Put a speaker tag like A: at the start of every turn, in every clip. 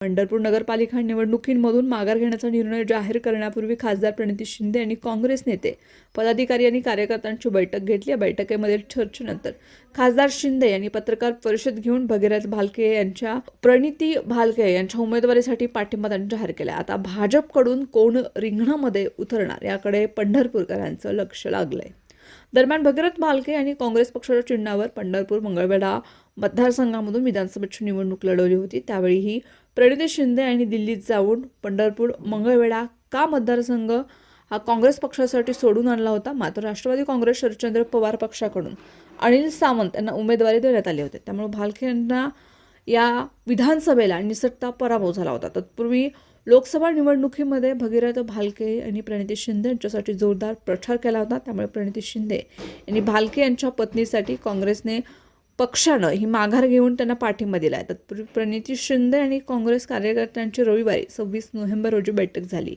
A: पंढरपूर नगरपालिका निवडणुकींमधून माघार घेण्याचा निर्णय जाहीर करण्यापूर्वी खासदार प्रणिती शिंदे आणि काँग्रेस नेते पदाधिकारी आणि कार्यकर्त्यांची बैठक घेतली. या बैठकीमध्ये चर्चेनंतर खासदार शिंदे यांनी पत्रकार परिषद घेऊन भगीरथ भालके यांच्या प्रणिती भालके यांच्या उमेदवारीसाठी पाठिंबा त्यांनी जाहीर केला. आता भाजपकडून कोण रिंगणामध्ये उतरणार? याकडे पंढरपूरकरांचं लक्ष लागलंय. दरम्यान भगीरथ भालके यांनी काँग्रेस पक्षाच्या चिन्हावर पंढरपूर मंगळवेढा मतदारसंघामधून विधानसभेची निवडणूक लढवली होती. त्यावेळीही प्रणिती शिंदे यांनी दिल्लीत जाऊन पंढरपूर मंगळवेढा का मतदारसंघ हा काँग्रेस पक्षासाठी सोडून आणला होता? मात्र राष्ट्रवादी काँग्रेस शरदचंद्र पवार पक्षाकडून अनिल सावंत यांना उमेदवारी देण्यात आली होती. त्यामुळे भालके यांना या विधानसभेला निसटता पराभव झाला होता. तत्पूर्वी लोकसभा निवडणुकीमध्ये भगीरथ भालके यांनी प्रणिती शिंदे यांच्यासाठी जोरदार प्रचार केला होता. त्यामुळे प्रणिती शिंदे यांनी भालके यांच्या पत्नीसाठी काँग्रेसने पक्षानं ही माघार घेऊन त्यांना पाठिंबा दिला आहे तत्पूर्वी प्रणिती शिंदे आणि काँग्रेस कार्यकर्त्यांची रविवारी सव्वीस नोव्हेंबर रोजी बैठक झाली.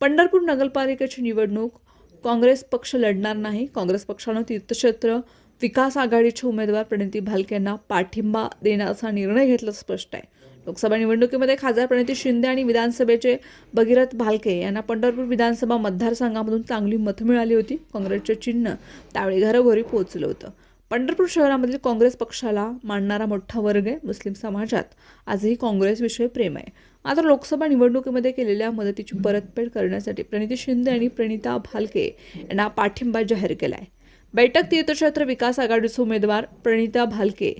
A: पंढरपूर नगरपालिकेची निवडणूक काँग्रेस पक्ष लढणार नाही काँग्रेस पक्षानं तीर्थक्षेत्र विकास आघाडीचे उमेदवार प्रणिती भालके यांना पाठिंबा देण्याचा निर्णय घेतला स्पष्ट आहे. लोकसभा निवडणुकीमध्ये खासदार प्रणिती शिंदे आणि विधानसभेचे भगीरथ भालके यांना पंढरपूर विधानसभा मतदारसंघामधून चांगली मतं मिळाली होती. काँग्रेसचे चिन्ह त्यावेळी घरोघरी पोहोचलं होतं. पंढरपूर शहरामधील काँग्रेस पक्षाला मानणारा मोठा वर्ग आहे मुस्लिम समाजात आजही काँग्रेसविषयी प्रेम आहे. मात्र लोकसभा निवडणुकीमध्ये केलेल्या मदतीची परतफेड करण्यासाठी प्रणिती शिंदे आणि प्रणिता भालके यांना पाठिंबा जाहीर केला आहे बैठक तीर्थक्षेत्र विकास आघाडीचे उमेदवार प्रणिता भालके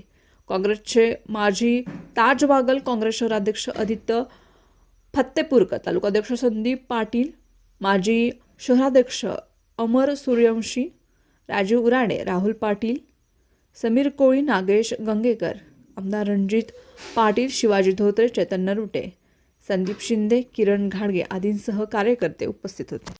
A: काँग्रेसचे माजी ताजबागल काँग्रेस शहराध्यक्ष आदित्य फत्तेपूरकर तालुकाध्यक्ष संदीप पाटील माजी शहराध्यक्ष अमर सूर्यवंशी राजीव उराडे राहुल पाटील समीर कोळी नागेश गंगेकर आमदार रणजित पाटील शिवाजी धोत्रे चैतन्य रुटे संदीप शिंदे किरण घाडगे आदींसह कार्यकर्ते उपस्थित होते.